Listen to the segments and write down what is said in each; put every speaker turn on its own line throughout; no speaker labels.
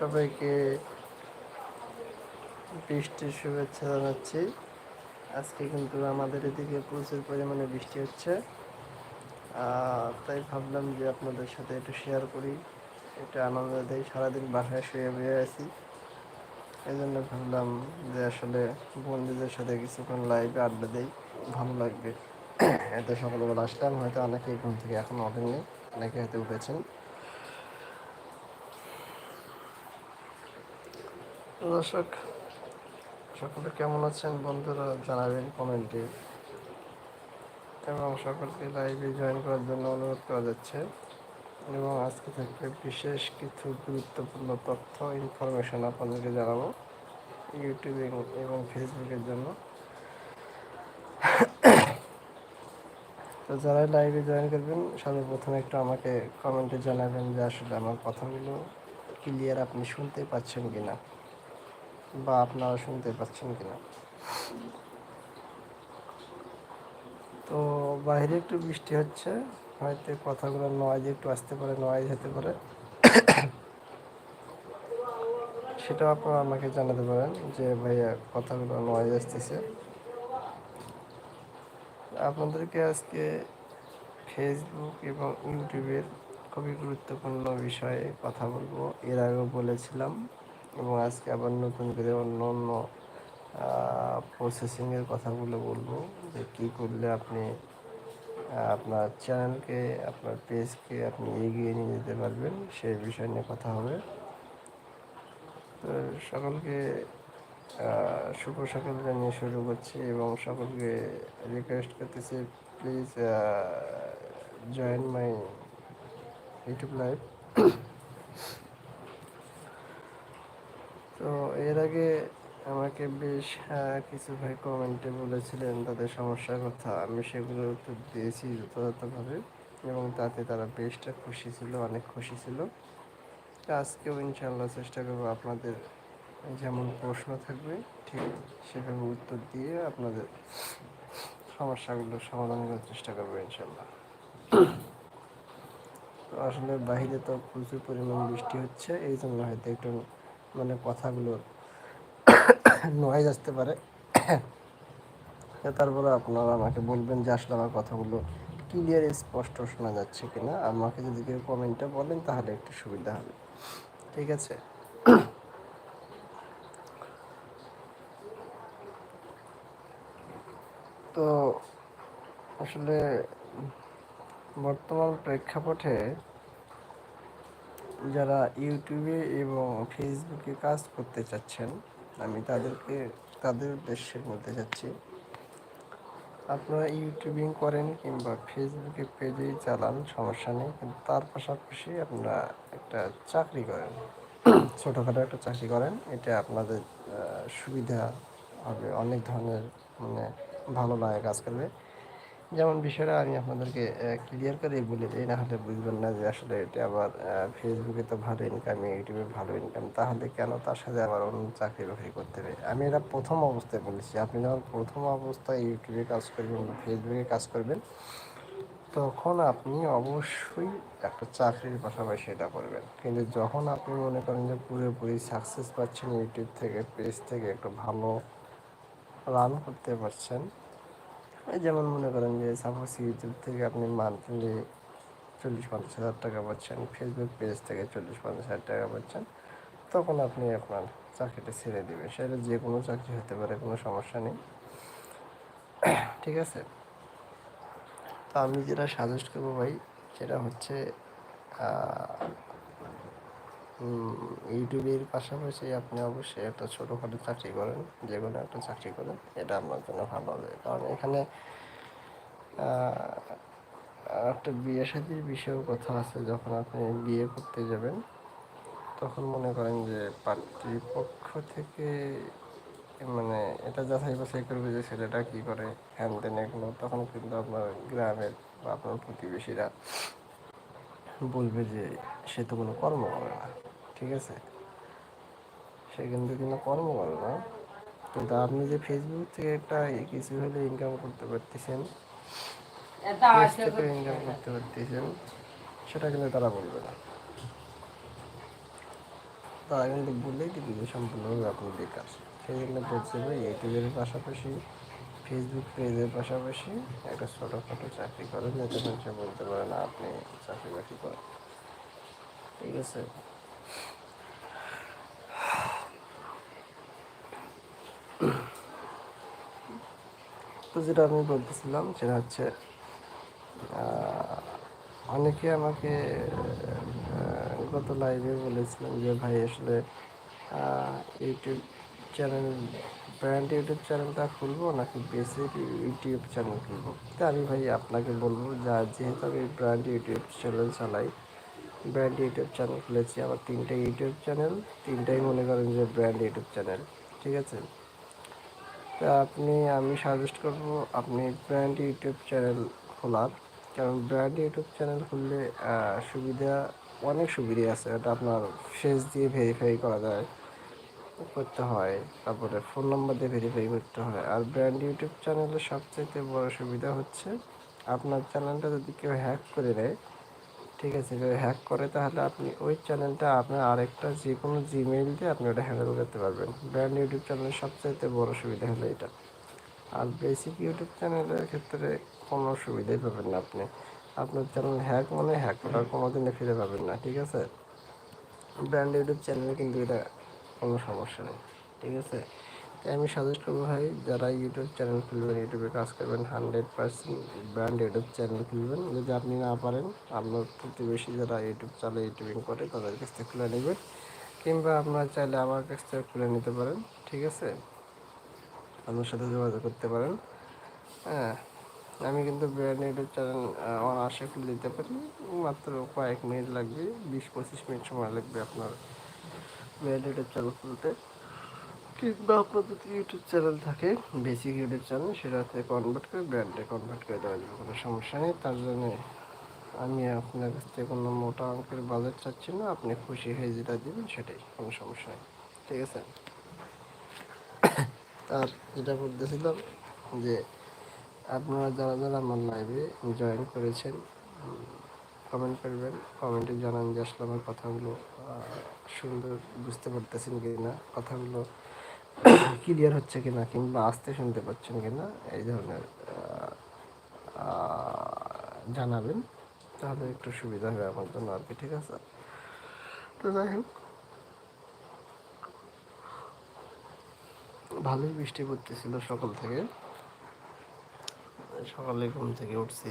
সবাইকে বৃষ্টির শুভেচ্ছা জানাচ্ছি। আজকে কিন্তু আমাদের এদিকে প্রচুর পরিমাণে বৃষ্টি হচ্ছে। তাই ভাবলাম যে আপনাদের সাথে একটু শেয়ার করি। এটা আনন্দ দেয় সারাদিন বাসায় শুয়ে বয়ে আছি। এই জন্য ভাবলাম যে আসলে বন্ধুদের সাথে কিছুক্ষণ লাইভে আড্ডা দেই ভালো লাগবে। এত সকালবেলা আসলাম, হয়তো অনেকেই ঘুম থেকে এখনও ওঠেননি, অনেকে হয়তো উঠেছেন। দর্শক, সকলে কেমন আছেন বন্ধুরা জানাবেন কমেন্টে। এবং সকলকে লাইভে জয়েন করার জন্য অনুরোধ করা যাচ্ছে। এবং আজকে থাকবে বিশেষ কিছু গুরুত্বপূর্ণ তথ্য ইনফরমেশন আপনাদেরকে জানাব ইউটিউবে এবং ফেসবুকের জন্য। তো যারা লাইভে জয়েন করবেন, সর্বপ্রথমে একটু আমাকে কমেন্টে জানাবেন যে আসলে আমার কথাগুলো ক্লিয়ার আপনি শুনতে পাচ্ছেন কিনা। বা আপনারা শুনতে পাচ্ছেন কিনা। তো বাইরে একটু বৃষ্টি হচ্ছে, হয়তো কথাগুলো নয়েজ একটু আসতে পারে নয়েজ হতে পারে। সেটাও আপনারা আমাকে জানাতে পারেন যে ভাইয়া কথাগুলো নয়েজ আসতেছে। আপনাদেরকে আজকে ফেসবুক এবং ইউটিউবের খুবই গুরুত্বপূর্ণ বিষয়ে কথা বলব। এর আগেও বলেছিলাম এবং আজকে আবার নতুন করে অন্য অন্য প্রসেসিংয়ের কথাগুলো বলব যে কী করলে আপনি আপনার চ্যানেলকে আপনার পেজকে আপনি এগিয়ে নিয়ে যেতে পারবেন, সেই বিষয় নিয়ে কথা হবে। তো সকলকে শুভ সকাল জানিয়ে শুরু করছি এবং সকলকে রিকোয়েস্ট করতেছি please join my YouTube live তো এর আগে আমাকে বেশ কিছু ভাই কমেন্টে বলেছিলেন তাদের সমস্যার কথা। আমি সেগুলোর উত্তর দিয়েছি যথাযথভাবে এবং তাতে তারা বেশটা খুশি ছিল, অনেক খুশি ছিল। আজকেও ইনশাল্লাহ চেষ্টা করব আপনাদের যেমন প্রশ্ন থাকবে, ঠিক সেভাবে উত্তর দিয়ে আপনাদের সমস্যাগুলো সমাধান করার চেষ্টা করব ইনশাল্লাহ আসলে বাইরে তো প্রচুর পরিমাণ বৃষ্টি হচ্ছে এই জন্য হয়তো একটু মানে কথাগুলো নয়েজ আসতে পারে। তারপরে আপনারা আমাকে বলবেন যে আসলে আমার কথাগুলো ক্লিয়ার স্পষ্ট শোনা যাচ্ছে কিনা। আমাকে যদি কেউ কমেন্টে বলেন তাহলে একটু সুবিধা হবে। ঠিক আছে? তো আসলে বর্তমান প্রেক্ষাপটে যারা ইউটিউবে এবং ফেসবুকে কাজ করতে চাচ্ছেন, আমি তাদেরকে, তাদের উদ্দেশ্যে বলতে চাচ্ছি আপনারা ইউটিউবিং করেন কিংবা ফেসবুকে পেজেই চালান, সমস্যা নেই, কিন্তু তার পাশাপাশি আপনারা একটা চাকরি করেন। ছোটোখাটো একটা চাকরি করেন, এটা আপনাদের সুবিধা হবে, অনেক ধরনের মানে ভালো লাগে কাজ করবে। যেমন বিষয়টা আমি আপনাদেরকে ক্লিয়ার করে বলে দিই না হলে বুঝবেন না যে আসলে এটা আবার ফেসবুকে তো ভালো ইনকাম ইউটিউবে ভালো ইনকাম তাহলে কেন তার সাথে আবার অন্য চাকরি বাকরি করতে হবে? আমি এটা প্রথম অবস্থায় বলেছি, আপনি যখন প্রথম অবস্থায় ইউটিউবে কাজ করবেন বা ফেসবুকে কাজ করবেন, তখন আপনি অবশ্যই একটা চাকরির পাশাপাশি এটা করবেন। কিন্তু যখন আপনি মনে করেন যে পুরোপুরি সাকসেস পাচ্ছেন ইউটিউব থেকে পেজ থেকে একটু ভালো রান করতে পারছেন যেমন মনে করেন যে সাপোজ ইউটিউব থেকে আপনি মান্থলি চল্লিশ পঞ্চাশ হাজার টাকা পাচ্ছেন ফেসবুক পেজ থেকে চল্লিশ পঞ্চাশ হাজার টাকা পাচ্ছেন, তখন আপনি আপনার চাকরিটা ছেড়ে দেবেন। সেটা যে কোনো চাকরি হতে পারে, কোনো সমস্যা নেই। ঠিক আছে? তো আমি যেটা সাজেস্ট করব ভাই, সেটা হচ্ছে ইউটিউবের পাশাপাশি আপনি অবশ্যই একটা ছোটোখাটো চাকরি করেন, যে কোনো একটা চাকরি করেন, এটা আপনার জন্য ভালো হবে। কারণ এখানে একটা বিয়ে শাদির বিষয়েও কথা আছে, যখন আপনি বিয়ে করতে যাবেন, তখন মনে করেন যে পাত্রীপক্ষ থেকে মানে এটা যাচাই বাছাই করবে যে ছেলেটা কী করে, হ্যান তেন এগুলো, তখন কিন্তু আপনার গ্রামের বা আপনার প্রতিবেশীরা বলবে যে সে তো কোনো কর্ম করে না ঠিক আছে? সে কিন্তু কোনো কর্ম করে না কিন্তু আপনি যে ফেসবুক থেকে একটা কিছু হলে ইনকাম করতে পারতেছেন ইনকাম করতে পারতেছেন সেটা কিন্তু তারা বলবে না। তারা কিন্তু বলেই দিবে যে সম্পূর্ণভাবে আপনি বেকার। সেই জন্য বলছে ভাই ইউটিউবের পাশাপাশি ফেসবুক পেজের পাশাপাশি একটা ছোটোখাটো চাকরি করেন যাতে মানুষে বলতে পারে না আপনি চাকরি বাকরি করেন। ঠিক আছে? তো যেটা আমি বলতেছিলাম, সেটা হচ্ছে অনেকে আমাকে গত লাইভে বলেছিলাম যে, ভাই, আসলে ইউটিউব চ্যানেল ব্র্যান্ড ইউটিউব চ্যানেলটা খুলবো নাকি বেসিক ইউটিউব চ্যানেল খুলবো? তা আমি, ভাই, আপনাকে বলব যা, যেহেতু আমি ব্র্যান্ড ইউটিউব চ্যানেল চালাই ব্র্যান্ড ইউটিউব চ্যানেল খুলেছি আমার তিনটে ইউটিউব চ্যানেল তিনটাই মনে করেন যে ব্র্যান্ড ইউটিউব চ্যানেল ঠিক আছে? তা আপনি, আমি সাজেস্ট করব আপনি ব্র্যান্ড ইউটিউব চ্যানেল খোলার। কারণ ব্র্যান্ড ইউটিউব চ্যানেল খুললে সুবিধা, অনেক সুবিধা আছে। এটা আপনার ফেস দিয়ে ভেরিফাই করা যায়, করতে হয়। তারপরে ফোন নাম্বার দিয়ে ভেরিফাই করতে হয়। আর ব্র্যান্ড ইউটিউব চ্যানেলের সবচাইতে বড় সুবিধা হচ্ছে, আপনার চ্যানেলটা যদি কেউ হ্যাক করে দেয় ঠিক আছে, যদি হ্যাক করে তাহলে আপনি ওই চ্যানেলটা আপনার আরেকটা যে কোনো জিমেইল দিয়ে আপনি ওটা হ্যান্ডেল করতে পারবেন। ব্র্যান্ড ইউটিউব চ্যানেলের সবচাইতে বড় সুবিধা হলো এটা। আর বেসিক ইউটিউব চ্যানেলের ক্ষেত্রে কোনো সুবিধাই পাবেন না আপনি। আপনার চ্যানেল হ্যাক মানে হ্যাক করার কোনো দিনে ফিরে পাবেন না, ঠিক আছে? ব্র্যান্ড ইউটিউব চ্যানেলে কিন্তু এটা কোনো সমস্যা নেই, ঠিক আছে? আমি সাজেস্ট করব ভাই, যারা ইউটিউব চ্যানেল খুলবেন ইউটিউবে কাজ করবেন hundred percent brand YouTube channel খুলবেন। যদি আপনি না পারেন, আপনার প্রতিবেশী যারা ইউটিউব চালে ইউটিউবিং করে, তাদের কাছ থেকে খুলে নেবেন। কিংবা আপনারা চাইলে আমার কাছ থেকে খুলে নিতে পারেন, ঠিক আছে? আমার সাথে যোগাযোগ করতে পারেন। হ্যাঁ আমি কিন্তু ব্র্যান্ড ইউটিউব চ্যানেল আশা খুলে দিতে পারি। মাত্র কয়েক মিনিট লাগবে, বিশ পঁচিশ মিনিট সময় লাগবে আপনার ব্র্যান্ড ইউটিউব চ্যানেল খুলতে। কিংবা আপনার যদি ইউটিউব চ্যানেল থাকে বেসিক ইউটিউব চ্যানেল, সেটাতে কনভার্ট করে ব্র্যান্ডে কনভার্ট করে দেওয়া যাবে কোনো সমস্যা নেই। তার জন্য আমি আপনার কাছ থেকে কোনো মোটা অঙ্কের বাজেট চাচ্ছি না, আপনি খুশি হয়ে যেটা দেবেন সেটাই, কোনো সমস্যা নেই। ঠিক আছে? তার যেটা বলতেছিলাম যে আপনারা যারা যারা আমার লাইভে জয়েন করেছেন কমেন্ট করবেন কমেন্টে জানান যে আসলে আমার কথাগুলো সুন্দর বুঝতে পারতেছেন কি না কথাগুলো ক্লিয়ার হচ্ছে কিনা কিংবা আসতে শুনতে পাচ্ছেন কিনা, এই ধরনের জানাবেন। তাহলে একটু সুবিধা হবে আমার জন্য আর কি, ঠিক আছে? তো যাই হোক। ভালোই বৃষ্টি পড়তেছিল সকাল থেকে। সকালে ঘুম থেকে উঠছি।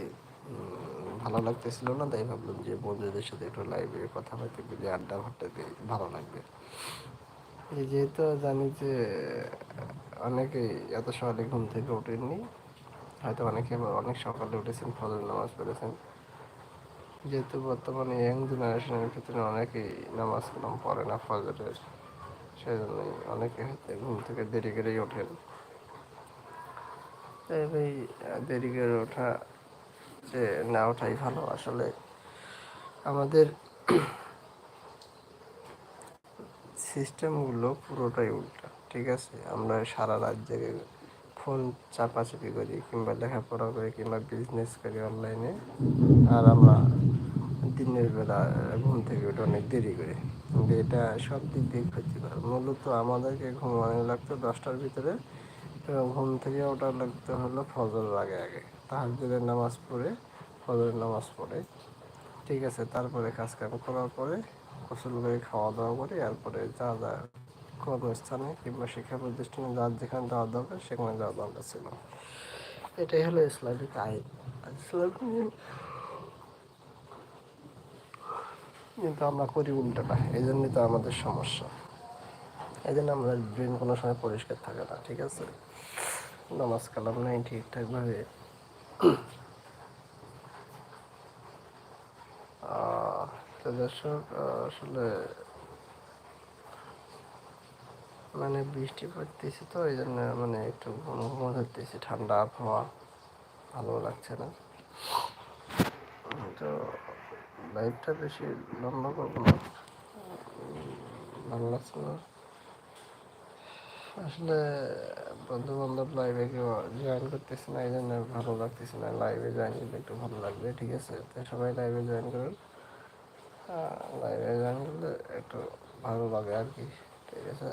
ভালো লাগতেছিল না, তাই ভাবলাম যে বন্ধুদের সাথে একটু লাইভে কথা বলতে গেলে আড্ডা ভাট্টাতে ভালো লাগবে। যেহেতু জানি যে অনেকেই এত সকালে ঘুম থেকে ওঠেননি, হয়তো অনেকে অনেক সকালে উঠেছেন, ফজর নামাজ পড়েছেন। যেহেতু বর্তমানে ইয়াং জেনারেশনের ক্ষেত্রে অনেকেই নামাজ কালাম পড়ে না ফজরের সেই জন্যই অনেকে হয়তো ঘুম থেকে দেরি করেই ওঠেন। তাই ভাই, দেরি করে ওঠা যে না ওঠাই ভালো। আসলে আমাদের সিস্টেমগুলো পুরোটাই উল্টা, ঠিক আছে? আমরা সারা রাত জেগে ফোন চাপাচাপি করি কিংবা লেখাপড়া করি কিংবা বিজনেস করি অনলাইনে আর আমরা দিনের বেলা ঘুম থেকে উঠে অনেক দেরি করি। কিন্তু এটা সব দিক দিয়ে ক্ষতিকর। মূলত আমাদেরকে ঘুমানো লাগতো দশটার ভিতরে। ঘুম থেকে ওটা লাগতে হলো ফজর আগে আগে। তাহাজুদের নামাজ পড়ে, ফজরের নামাজ পড়ে, ঠিক আছে? তারপরে কাজ কাম করার পরে গোসল করে খাওয়া দাওয়া করে, এরপরে যা যা কর্মস্থানে কিংবা শিক্ষা প্রতিষ্ঠানে যার যেখানে যাওয়া দরকার, সেখানে যাওয়া দরকার ছিল। এটাই হলো ইসলামিক আইন। ইসলামিক কিন্তু আমরা করি উল্টাটা এই জন্যই তো আমাদের সমস্যা। এই জন্য আমাদের ব্রেন কোনো সময় পরিষ্কার থাকে না, ঠিক আছে? নামাজ কালাম নাই ঠিকঠাকভাবে তো দর্শক আসলে মানে বৃষ্টি পড়তেছে তো, এই জন্য মানে একটু ঘন ঘন ধরতেছে। ঠান্ডা আবহাওয়া ভালো লাগছে না। তো লাইফটা বেশি লম্বা করব না। ভালো লাগছে না। আসলে বন্ধু বান্ধব লাইভে কেউ জয়েন করতেছে না, এই জন্য ভালো লাগতেছে না। লাইভে জয়েন করলে একটু ভালো লাগবে, ঠিক আছে? তো সবাই লাইভে জয়েন করুন। লাইভে জয়েন করলে একটু ভালো লাগে আর কি, ঠিক আছে?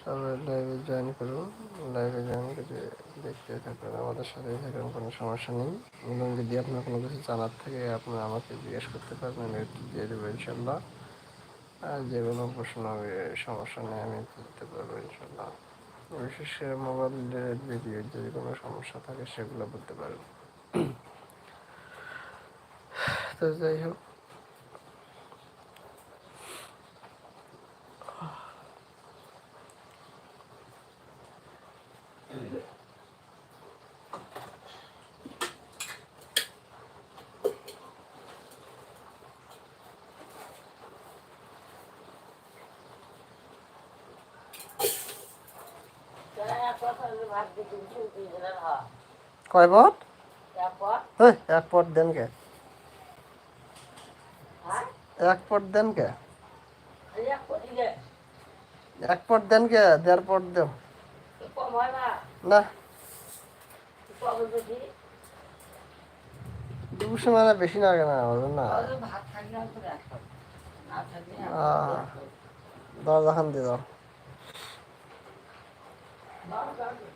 সবাই লাইভে জয়েন করুন লাইভে জয়েন করে দেখতে থাকুন, আমাদের সাথে থাকুন, কোনো সমস্যা নেই। এবং যদি আপনার কোনো কিছু জানার থাকে আপনারা আমাকে জিজ্ঞেস করতে পারবেন দিয়ে দেবো ইনশাল্লাহ। যে কোনো প্রশ্ন হবে, সমস্যা নেই, আমি দিতে পারব ইনশাল্লাহ। বিশেষ করে মোবাইলের ভিডিও যদি কোনো সমস্যা থাকে, সেগুলো বলতে পারব। তো যাই হোক কয় পট এক পট দেন কে? এক পট দেন কে? এক পট দেন কে? দেড় পট দেও। না। দুশো মানে বেশি লাগে না। ওজন না আহ, দাও দিয়ে দাও। Not exactly.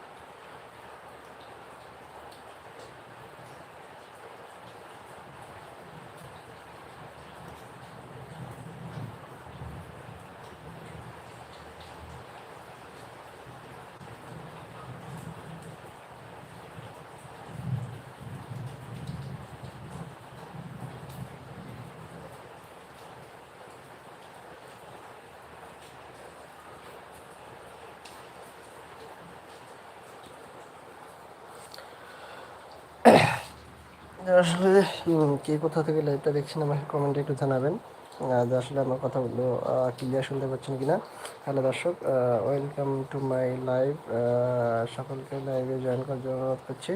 আসলে কে কোথা থেকে লাইভটা দেখছেন আমাকে কমেন্টে একটু জানাবেন। আর আসলে আমার কথাগুলো ক্লিয়ার শুনতে পাচ্ছেন কিনা। হ্যালো দর্শক ওয়েলকাম টু মাই লাইভ সকলকে লাইভে জয়েন করার জন্য অনুরোধ করছি।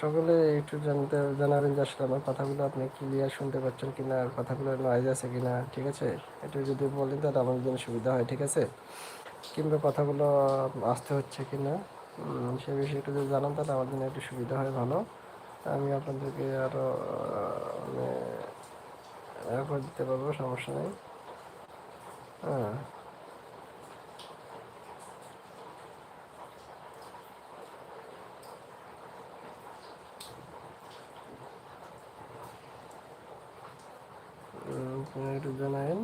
সকলে একটু জানতে জানাবেন যে আসলে আমার কথাগুলো আপনি ক্লিয়ার শুনতে পাচ্ছেন কিনা আর কথাগুলো নয়েজ আছে কিনা ঠিক আছে? একটু যদি বলেন তাহলে আমার জন্য সুবিধা হয় ঠিক আছে? কিংবা কথাগুলো আসতে হচ্ছে কিনা? উম, সে বিষয়ে একটু যদি জানান, তাহলে আমার জন্য একটু সুবিধা হয়, ভালো। আমি আপনাদেরকে আরও মানে করে দিতে পারব, সমস্যা নেই। হ্যাঁ। একটু জানাবেন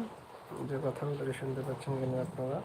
যে কথাগুলো শুনতে পাচ্ছেন কিনা আপনারা।